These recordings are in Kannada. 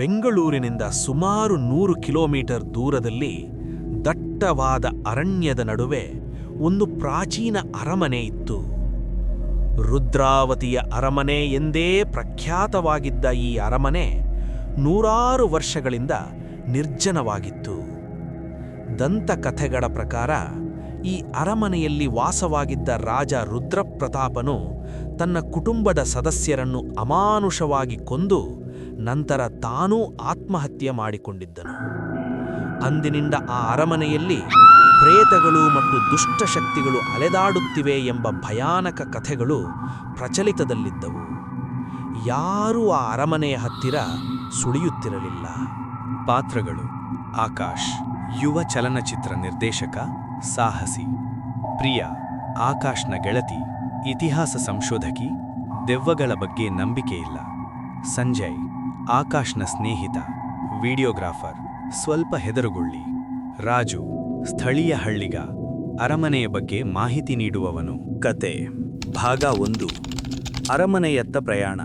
ಬೆಂಗಳೂರಿನಿಂದ ಸುಮಾರು ನೂರು ಕಿಲೋಮೀಟರ್ ದೂರದಲ್ಲಿ ದಟ್ಟವಾದ ಅರಣ್ಯದ ನಡುವೆ ಒಂದು ಪ್ರಾಚೀನ ಅರಮನೆ ಇತ್ತು. ರುದ್ರಾವತಿಯ ಅರಮನೆ ಎಂದೇ ಪ್ರಖ್ಯಾತವಾಗಿದ್ದ ಈ ಅರಮನೆ ನೂರಾರು ವರ್ಷಗಳಿಂದ ನಿರ್ಜನವಾಗಿತ್ತು. ದಂತಕಥೆಗಳ ಪ್ರಕಾರ ಈ ಅರಮನೆಯಲ್ಲಿ ವಾಸವಾಗಿದ್ದ ರಾಜ ರುದ್ರಪ್ರತಾಪನು ತನ್ನ ಕುಟುಂಬದ ಸದಸ್ಯರನ್ನು ಅಮಾನುಷವಾಗಿ ಕೊಂದು ನಂತರ ತಾನೂ ಆತ್ಮಹತ್ಯೆ ಮಾಡಿಕೊಂಡಿದ್ದನು. ಅಂದಿನಿಂದ ಆ ಅರಮನೆಯಲ್ಲಿ ಪ್ರೇತಗಳು ಮತ್ತು ದುಷ್ಟಶಕ್ತಿಗಳು ಅಲೆದಾಡುತ್ತಿವೆ ಎಂಬ ಭಯಾನಕ ಕಥೆಗಳು ಪ್ರಚಲಿತದಲ್ಲಿದ್ದವು. ಯಾರೂ ಆ ಅರಮನೆಯ ಹತ್ತಿರ ಸುಳಿಯುತ್ತಿರಲಿಲ್ಲ. ಪಾತ್ರಗಳು, ಆಕಾಶ್, ಯುವ ಚಲನಚಿತ್ರ ನಿರ್ದೇಶಕ, ಸಾಹಸಿ, ಪ್ರಿಯಾ, ಆಕಾಶ್ನ ಗೆಳತಿ, ಇತಿಹಾಸ ಸಂಶೋಧಕಿ, ದೆವ್ವಗಳ ಬಗ್ಗೆ ನಂಬಿಕೆಯಿಲ್ಲ ಸಂಜಯ್ ಆಕಾಶ್ನ ಸ್ನೇಹಿತ, ವಿಡಿಯೋಗ್ರಾಫರ್, ಸ್ವಲ್ಪ ಹೆದರುಗೊಳ್ಳಿ. ರಾಜು, ಸ್ಥಳೀಯ ಹಳ್ಳಿಗ, ಅರಮನೆಯ ಬಗ್ಗೆ ಮಾಹಿತಿ ನೀಡುವವನು. ಕತೆ, ಭಾಗ ಒಂದು, ಅರಮನೆಯತ್ತ ಪ್ರಯಾಣ.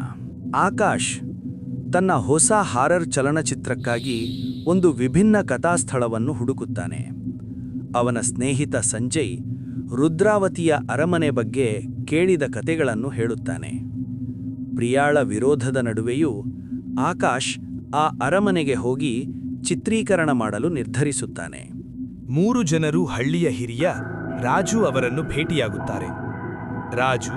ಆಕಾಶ್, ತನ್ನ ಹೊಸ ಹಾರರ್ ಚಲನಚಿತ್ರಕ್ಕಾಗಿ ಒಂದು ವಿಭಿನ್ನ ಕಥಾಸ್ಥಳವನ್ನು ಹುಡುಕುತ್ತಾನೆ. ಅವನ ಸ್ನೇಹಿತ ಸಂಜಯ್, ರುದ್ರಾವತಿಯ ಅರಮನೆ ಬಗ್ಗೆ ಕೇಳಿದ ಕತೆಗಳನ್ನು ಹೇಳುತ್ತಾನೆ. ಪ್ರಿಯಾಳ ವಿರೋಧದ ನಡುವೆಯೂ ಆಕಾಶ್ ಆ ಅರಮನೆಗೆ ಹೋಗಿ ಚಿತ್ರೀಕರಣ ಮಾಡಲು ನಿರ್ಧರಿಸುತ್ತಾನೆ. ಮೂರು ಜನರು ಹಳ್ಳಿಯ ಹಿರಿಯ ರಾಜು ಅವರನ್ನು ಭೇಟಿಯಾಗುತ್ತಾರೆ. ರಾಜು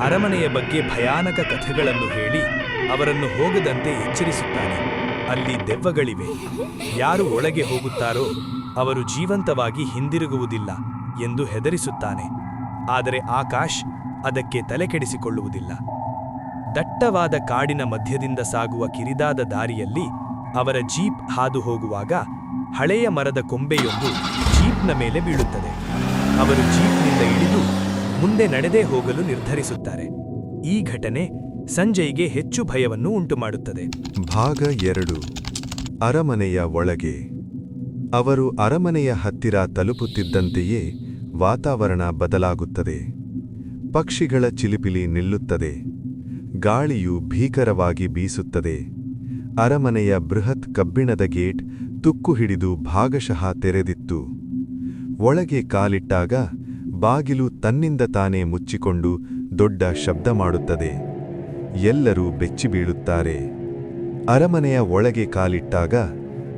ಅರಮನೆಯ ಬಗ್ಗೆ ಭಯಾನಕ ಕಥೆಗಳನ್ನು ಹೇಳಿ ಅವರನ್ನು ಹೋಗದಂತೆ ಎಚ್ಚರಿಸುತ್ತಾನೆ. ಅಲ್ಲಿ ದೆವ್ವಗಳಿವೆ. ಯಾರು ಒಳಗೆ ಹೋಗುತ್ತಾರೋ ಅವರು ಜೀವಂತವಾಗಿ ಹಿಂದಿರುಗುವುದಿಲ್ಲ ಎಂದು ಹೆದರಿಸುತ್ತಾನೆ. ಆದರೆ ಆಕಾಶ್ ಅದಕ್ಕೆ ತಲೆಕೆಡಿಸಿಕೊಳ್ಳುವುದಿಲ್ಲ. ದಟ್ಟವಾದ ಕಾಡಿನ ಮಧ್ಯದಿಂದ ಸಾಗುವ ಕಿರಿದಾದ ದಾರಿಯಲ್ಲಿ ಅವರ ಜೀಪ್ ಹಾದು ಹೋಗುವಾಗ ಹಳೆಯ ಮರದ ಕೊಂಬೆಯೊಂದು ಜೀಪ್ನ ಮೇಲೆ ಬೀಳುತ್ತದೆ. ಅವರು ಜೀಪ್ನಿಂದ ಇಳಿದು ಮುಂದೆ ನಡೆದೇ ಹೋಗಲು ನಿರ್ಧರಿಸುತ್ತಾರೆ. ಈ ಘಟನೆ ಸಂಜಯ್ಗೆ ಹೆಚ್ಚು ಭಯವನ್ನು ಉಂಟುಮಾಡುತ್ತದೆ. ಭಾಗ ಎರಡು. ಅರಮನೆಯ ಒಳಗೆ. ಅವರು ಅರಮನೆಯ ಹತ್ತಿರ ತಲುಪುತ್ತಿದ್ದಂತೆಯೇ ವಾತಾವರಣ ಬದಲಾಗುತ್ತದೆ. ಪಕ್ಷಿಗಳ ಚಿಲಿಪಿಲಿ ನಿಲ್ಲುತ್ತದೆ. ಗಾಳಿಯು ಭೀಕರವಾಗಿ ಬೀಸುತ್ತದೆ. ಅರಮನೆಯ ಬೃಹತ್ ಕಬ್ಬಿಣದ ಗೇಟ್ ತುಕ್ಕು ಹಿಡಿದು ಭಾಗಶಃ ತೆರೆದಿತ್ತು. ಒಳಗೆ ಕಾಲಿಟ್ಟಾಗ ಬಾಗಿಲು ತನ್ನಿಂದ ತಾನೇ ಮುಚ್ಚಿಕೊಂಡು ದೊಡ್ಡ ಶಬ್ದ ಮಾಡುತ್ತದೆ. ಎಲ್ಲರೂ ಬೆಚ್ಚಿಬೀಳುತ್ತಾರೆ ಅರಮನೆಯ ಒಳಗೆ ಕಾಲಿಟ್ಟಾಗ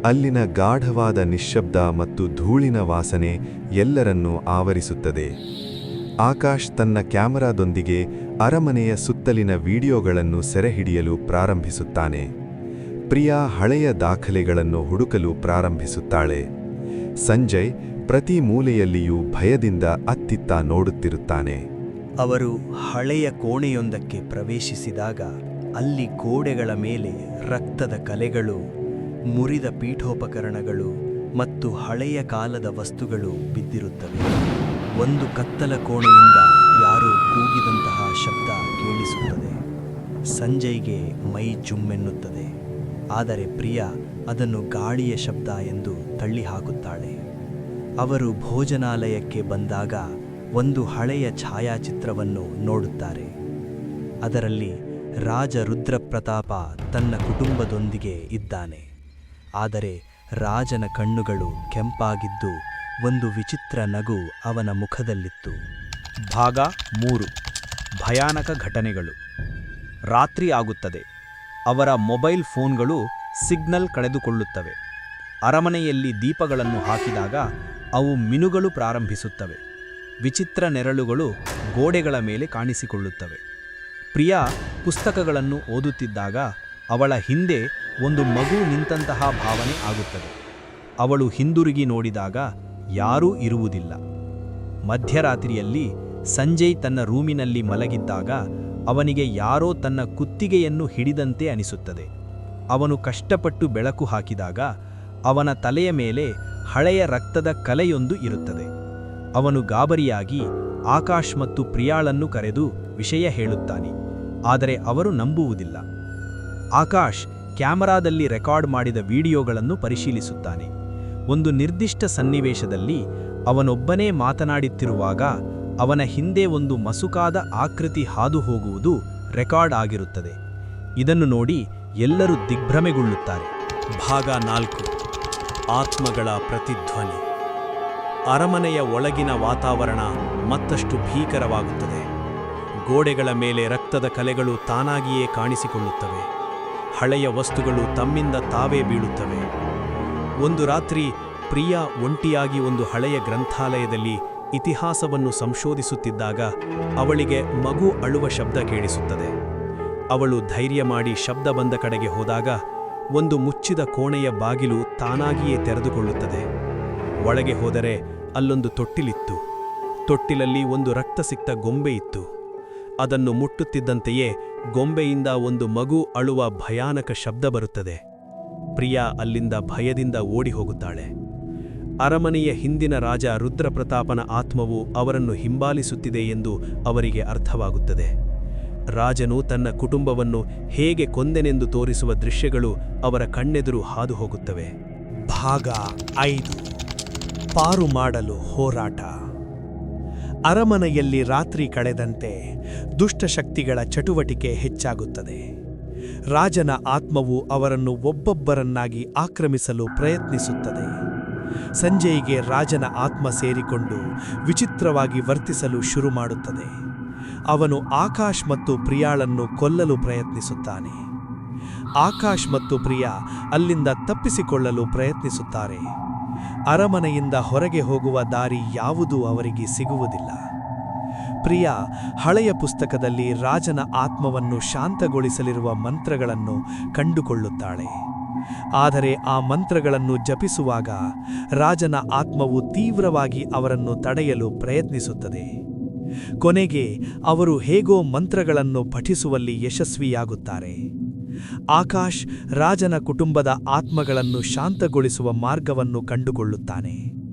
ಅಲ್ಲಿನ ಗಾಢವಾದ ನಿಶ್ಶಬ್ದ ಮತ್ತು ಧೂಳಿನ ವಾಸನೆ ಎಲ್ಲರನ್ನೂ ಆವರಿಸುತ್ತದೆ. ಆಕಾಶ್ ತನ್ನ ಕ್ಯಾಮರಾದೊಂದಿಗೆ ಅರಮನೆಯ ಸುತ್ತಲಿನ ವಿಡಿಯೋಗಳನ್ನು ಸೆರೆಹಿಡಿಯಲು ಪ್ರಾರಂಭಿಸುತ್ತಾನೆ. ಪ್ರಿಯಾ ಹಳೆಯ ದಾಖಲೆಗಳನ್ನು ಹುಡುಕಲು ಪ್ರಾರಂಭಿಸುತ್ತಾಳೆ. ಸಂಜಯ್ ಪ್ರತಿ ಮೂಲೆಯಲ್ಲಿಯೂ ಭಯದಿಂದ ಅತ್ತಿತ್ತ ನೋಡುತ್ತಿರುತ್ತಾನೆ. ಅವರು ಹಳೆಯ ಕೋಣೆಯೊಂದಕ್ಕೆ ಪ್ರವೇಶಿಸಿದಾಗ ಅಲ್ಲಿ ಗೋಡೆಗಳ ಮೇಲೆ ರಕ್ತದ ಕಲೆಗಳು, ಮುರಿದ ಪೀಠೋಪಕರಣಗಳು ಮತ್ತು ಹಳೆಯ ಕಾಲದ ವಸ್ತುಗಳು ಬಿದ್ದಿರುತ್ತವೆ. ಒಂದು ಕತ್ತಲ ಕೋಣೆಯಿಂದ ಯಾರೋ ಕೂಗಿದಂತಹ ಶಬ್ದ ಕೇಳಿಸುತ್ತದೆ. ಸಂಜಯ್ಗೆ ಮೈ ಜುಮ್ಮೆನ್ನುತ್ತದೆ. ಆದರೆ ಪ್ರಿಯಾ ಅದನ್ನು ಗಾಳಿಯ ಶಬ್ದ ಎಂದು ತಳ್ಳಿಹಾಕುತ್ತಾಳೆ. ಅವರು ಭೋಜನಾಲಯಕ್ಕೆ ಬಂದಾಗ ಒಂದು ಹಳೆಯ ಛಾಯಾಚಿತ್ರವನ್ನು ನೋಡುತ್ತಾರೆ. ಅದರಲ್ಲಿ ರಾಜ ರುದ್ರಪ್ರತಾಪ ತನ್ನ ಕುಟುಂಬದೊಂದಿಗೆ ಇದ್ದಾನೆ. ಆದರೆ ರಾಜನ ಕಣ್ಣುಗಳು ಕೆಂಪಾಗಿದ್ದು ಒಂದು ವಿಚಿತ್ರ ನಗು ಅವನ ಮುಖದಲ್ಲಿತ್ತು. ಭಾಗ ಮೂರು. ಭಯಾನಕ ಘಟನೆಗಳು. ರಾತ್ರಿ ಆಗುತ್ತದೆ. ಅವರ ಮೊಬೈಲ್ ಫೋನ್ಗಳು ಸಿಗ್ನಲ್ ಕಳೆದುಕೊಳ್ಳುತ್ತವೆ. ಅರಮನೆಯಲ್ಲಿ ದೀಪಗಳನ್ನು ಹಾಕಿದಾಗ ಅವು ಮಿನುಗಳು ಪ್ರಾರಂಭಿಸುತ್ತವೆ. ವಿಚಿತ್ರ ನೆರಳುಗಳು ಗೋಡೆಗಳ ಮೇಲೆ ಕಾಣಿಸಿಕೊಳ್ಳುತ್ತವೆ. ಪ್ರಿಯಾ ಪುಸ್ತಕಗಳನ್ನು ಓದುತ್ತಿದ್ದಾಗ ಅವಳ ಹಿಂದೆ ಒಂದು ಮಗು ನಿಂತಹ ಭಾವನೆ ಆಗುತ್ತದೆ. ಅವಳು ಹಿಂದುರುಗಿ ನೋಡಿದಾಗ ಯಾರೂ ಇರುವುದಿಲ್ಲ. ಮಧ್ಯರಾತ್ರಿಯಲ್ಲಿ ಸಂಜಯ್ ತನ್ನ ರೂಮಿನಲ್ಲಿ ಮಲಗಿದ್ದಾಗ ಅವನಿಗೆ ಯಾರೋ ತನ್ನ ಕುತ್ತಿಗೆಯನ್ನು ಹಿಡಿದಂತೆ ಅನಿಸುತ್ತದೆ. ಅವನು ಕಷ್ಟಪಟ್ಟು ಬೆಳಕು ಹಾಕಿದಾಗ ಅವನ ತಲೆಯ ಮೇಲೆ ಹಳೆಯ ರಕ್ತದ ಕಲೆಯೊಂದು ಇರುತ್ತದೆ. ಅವನು ಗಾಬರಿಯಾಗಿ ಆಕಾಶ್ ಮತ್ತು ಪ್ರಿಯಾಳನ್ನು ಕರೆದು ವಿಷಯ ಹೇಳುತ್ತಾನೆ, ಆದರೆ ಅವರು ನಂಬುವುದಿಲ್ಲ. ಆಕಾಶ್ ಕ್ಯಾಮರಾದಲ್ಲಿ ರೆಕಾರ್ಡ್ ಮಾಡಿದ ವಿಡಿಯೋಗಳನ್ನು ಪರಿಶೀಲಿಸುತ್ತಾನೆ. ಒಂದು ನಿರ್ದಿಷ್ಟ ಸನ್ನಿವೇಶದಲ್ಲಿ ಅವನೊಬ್ಬನೇ ಮಾತನಾಡುತ್ತಿರುವಾಗ ಅವನ ಹಿಂದೆ ಒಂದು ಮಸುಕಾದ ಆಕೃತಿ ಹಾದು ಹೋಗುವುದು ರೆಕಾರ್ಡ್ ಆಗಿರುತ್ತದೆ. ಇದನ್ನು ನೋಡಿ ಎಲ್ಲರೂ ದಿಗ್ಭ್ರಮೆಗೊಳ್ಳುತ್ತಾರೆ. ಭಾಗ ನಾಲ್ಕು. ಆತ್ಮಗಳ ಪ್ರತಿಧ್ವನಿ. ಅರಮನೆಯ ಒಳಗಿನ ವಾತಾವರಣ ಮತ್ತಷ್ಟು ಭೀಕರವಾಗುತ್ತದೆ. ಗೋಡೆಗಳ ಮೇಲೆ ರಕ್ತದ ಕಲೆಗಳು ತಾನಾಗಿಯೇ ಕಾಣಿಸಿಕೊಳ್ಳುತ್ತವೆ. ಹಳೆಯ ವಸ್ತುಗಳು ತಮ್ಮಿಂದ ತಾವೇ ಬೀಳುತ್ತವೆ. ಒಂದು ರಾತ್ರಿ ಪ್ರಿಯಾ ಒಂಟಿಯಾಗಿ ಒಂದು ಹಳೆಯ ಗ್ರಂಥಾಲಯದಲ್ಲಿ ಇತಿಹಾಸವನ್ನು ಸಂಶೋಧಿಸುತ್ತಿದ್ದಾಗ ಅವಳಿಗೆ ಮಗು ಅಳುವ ಶಬ್ದ ಕೇಳಿಸುತ್ತದೆ. ಅವಳು ಧೈರ್ಯ ಮಾಡಿ ಶಬ್ದ ಬಂದ ಕಡೆಗೆ ಹೋದಾಗ ಒಂದು ಮುಚ್ಚಿದ ಕೋಣೆಯ ಬಾಗಿಲು ತಾನಾಗಿಯೇ ತೆರೆದುಕೊಳ್ಳುತ್ತದೆ. ಒಳಗೆ ಹೋದರೆ ಅಲ್ಲೊಂದು ತೊಟ್ಟಿಲಿತ್ತು. ತೊಟ್ಟಿಲಲ್ಲಿ ಒಂದು ರಕ್ತಸಿಕ್ತ ಗೊಂಬೆ ಇತ್ತು. ಅದನ್ನು ಮುಟ್ಟುತ್ತಿದ್ದಂತೆಯೇ ಗೊಂಬೆಯಿಂದ ಒಂದು ಮಗು ಅಳುವ ಭಯಾನಕ ಶಬ್ದ ಬರುತ್ತದೆ. ಪ್ರಿಯಾ ಅಲ್ಲಿಂದ ಭಯದಿಂದ ಓಡಿ ಹೋಗುತ್ತಾಳೆ ಅರಮನೆಯ ಹಿಂದಿನ ರಾಜ ರುದ್ರಪ್ರತಾಪನ ಆತ್ಮವು ಅವರನ್ನು ಹಿಂಬಾಲಿಸುತ್ತಿದೆ ಎಂದು ಅವರಿಗೆ ಅರ್ಥವಾಗುತ್ತದೆ. ರಾಜನು ತನ್ನ ಕುಟುಂಬವನ್ನು ಹೇಗೆ ಕೊಂದೆನೆಂದು ತೋರಿಸುವ ದೃಶ್ಯಗಳು ಅವರ ಕಣ್ಣೆದುರು ಹಾದು ಹೋಗುತ್ತವೆ ಭಾಗ ಐದು. ಪಾರು ಮಾಡಲು ಹೋರಾಟ. ಅರಮನೆಯಲ್ಲಿ ರಾತ್ರಿ ಕಳೆದಂತೆ ದುಷ್ಟಶಕ್ತಿಗಳ ಚಟುವಟಿಕೆ ಹೆಚ್ಚಾಗುತ್ತದೆ. ರಾಜನ ಆತ್ಮವು ಅವರನ್ನು ಒಬ್ಬೊಬ್ಬರನ್ನಾಗಿ ಆಕ್ರಮಿಸಲು ಪ್ರಯತ್ನಿಸುತ್ತದೆ. ಸಂಜೆಯಿಗೆ ರಾಜನ ಆತ್ಮ ಸೇರಿಕೊಂಡು ವಿಚಿತ್ರವಾಗಿ ವರ್ತಿಸಲು ಶುರು ಮಾಡುತ್ತದೆ. ಅವನು ಆಕಾಶ್ ಮತ್ತು ಪ್ರಿಯಾಳನ್ನು ಕೊಲ್ಲಲು ಪ್ರಯತ್ನಿಸುತ್ತಾನೆ. ಆಕಾಶ್ ಮತ್ತು ಪ್ರಿಯಾ ಅಲ್ಲಿಂದ ತಪ್ಪಿಸಿಕೊಳ್ಳಲು ಪ್ರಯತ್ನಿಸುತ್ತಾರೆ. ಅರಮನೆಯಿಂದ ಹೊರಗೆ ಹೋಗುವ ದಾರಿ ಯಾವುದೂ ಅವರಿಗೆ ಸಿಗುವುದಿಲ್ಲ. ಪ್ರಿಯಾ, ಹಳೆಯ ಪುಸ್ತಕದಲ್ಲಿ ರಾಜನ ಆತ್ಮವನ್ನು ಶಾಂತಗೊಳಿಸಲಿರುವ ಮಂತ್ರಗಳನ್ನು ಕಂಡುಕೊಳ್ಳುತ್ತಾಳೆ. ಆದರೆ ಆ ಮಂತ್ರಗಳನ್ನು ಜಪಿಸುವಾಗ ರಾಜನ ಆತ್ಮವು ತೀವ್ರವಾಗಿ ಅವರನ್ನು ತಡೆಯಲು ಪ್ರಯತ್ನಿಸುತ್ತದೆ. ಕೊನೆಗೆ ಅವರು ಹೇಗೋ ಮಂತ್ರಗಳನ್ನು ಪಠಿಸುವಲ್ಲಿ ಯಶಸ್ವಿಯಾಗುತ್ತಾರೆ. ಆಕಾಶ್ ರಾಜನ ಕುಟುಂಬದ ಆತ್ಮಗಳನ್ನು ಶಾಂತಗೊಳಿಸುವ ಮಾರ್ಗವನ್ನು ಕಂಡುಕೊಳ್ಳುತ್ತಾನೆ.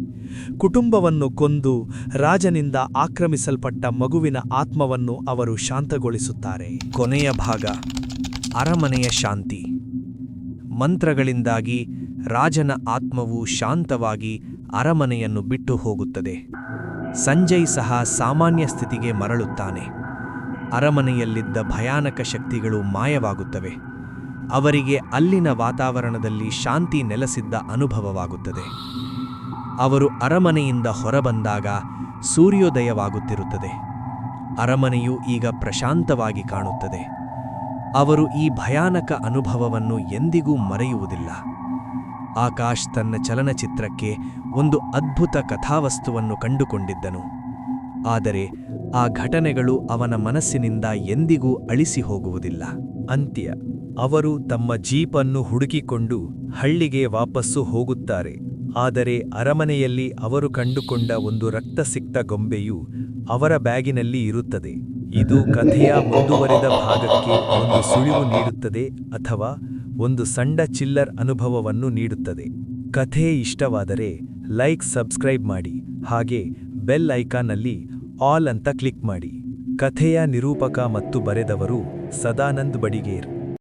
ಕುಟುಂಬವನ್ನು ಕೊಂದು ರಾಜನಿಂದ ಆಕ್ರಮಿಸಲ್ಪಟ್ಟ ಮಗುವಿನ ಆತ್ಮವನ್ನು ಅವರು ಶಾಂತಗೊಳಿಸುತ್ತಾರೆ. ಕೊನೆಯ ಭಾಗ, ಅರಮನೆಯ ಶಾಂತಿ. ಮಂತ್ರಗಳಿಂದಾಗಿ ರಾಜನ ಆತ್ಮವು ಶಾಂತವಾಗಿ ಅರಮನೆಯನ್ನು ಬಿಟ್ಟು ಹೋಗುತ್ತದೆ. ಸಂಜಯ್ ಸಹ ಸಾಮಾನ್ಯ ಸ್ಥಿತಿಗೆ ಮರಳುತ್ತಾನೆ. ಅರಮನೆಯಲ್ಲಿದ್ದ ಭಯಾನಕ ಶಕ್ತಿಗಳು ಮಾಯವಾಗುತ್ತವೆ. ಅವರಿಗೆ ಅಲ್ಲಿನ ವಾತಾವರಣದಲ್ಲಿ ಶಾಂತಿ ನೆಲೆಸಿದ್ದ ಅನುಭವವಾಗುತ್ತದೆ. ಅವರು ಅರಮನೆಯಿಂದ ಹೊರಬಂದಾಗ ಸೂರ್ಯೋದಯವಾಗುತ್ತಿರುತ್ತದೆ. ಅರಮನೆಯು ಈಗ ಪ್ರಶಾಂತವಾಗಿ ಕಾಣುತ್ತದೆ. ಅವರು ಈ ಭಯಾನಕ ಅನುಭವವನ್ನು ಎಂದಿಗೂ ಮರೆಯುವುದಿಲ್ಲ. ಆಕಾಶ್ ತನ್ನ ಚಲನಚಿತ್ರಕ್ಕೆ ಒಂದು ಅದ್ಭುತ ಕಥಾವಸ್ತುವನ್ನು ಕಂಡುಕೊಂಡಿದ್ದನು. ಆದರೆ ಆ ಘಟನೆಗಳು ಅವನ ಮನಸ್ಸಿನಿಂದ ಎಂದಿಗೂ ಅಳಿಸಿ ಹೋಗುವುದಿಲ್ಲ. ಅಂತ್ಯ, ಅವರು ತಮ್ಮ ಜೀಪನ್ನು ಹುಡುಕಿಕೊಂಡು ಹಳ್ಳಿಗೆ ವಾಪಸ್ಸು ಹೋಗುತ್ತಾರೆ. ಆದರೆ ಅರಮನೆಯಲ್ಲಿ ಅವರು ಕಂಡುಕೊಂಡ ಒಂದು ರಕ್ತಸಿಕ್ತ ಗೊಂಬೆಯು ಅವರ ಬ್ಯಾಗಿನಲ್ಲಿ ಇರುತ್ತದೆ. ಇದು ಕಥೆಯ ಮುಂದುವರಿದ ಭಾಗಕ್ಕೆ ಒಂದು ಸುಳಿವು ನೀಡುತ್ತದೆ ಅಥವಾ ಒಂದು ಸಣ್ಣ ಚಿಲ್ಲರ್ ಅನುಭವವನ್ನು ನೀಡುತ್ತದೆ. ಕಥೆ ಇಷ್ಟವಾದರೆ ಲೈಕ್, ಸಬ್ಸ್ಕ್ರೈಬ್ ಮಾಡಿ. ಹಾಗೆ ಬೆಲ್ ಐಕಾನಲ್ಲಿ ಆಲ್ ಅಂತ ಕ್ಲಿಕ್ ಮಾಡಿ. ಕಥೆಯ ನಿರೂಪಕ ಮತ್ತು ಬರೆದವರು ಸದಾನಂದ್ ಬಡಿಗೇರ್.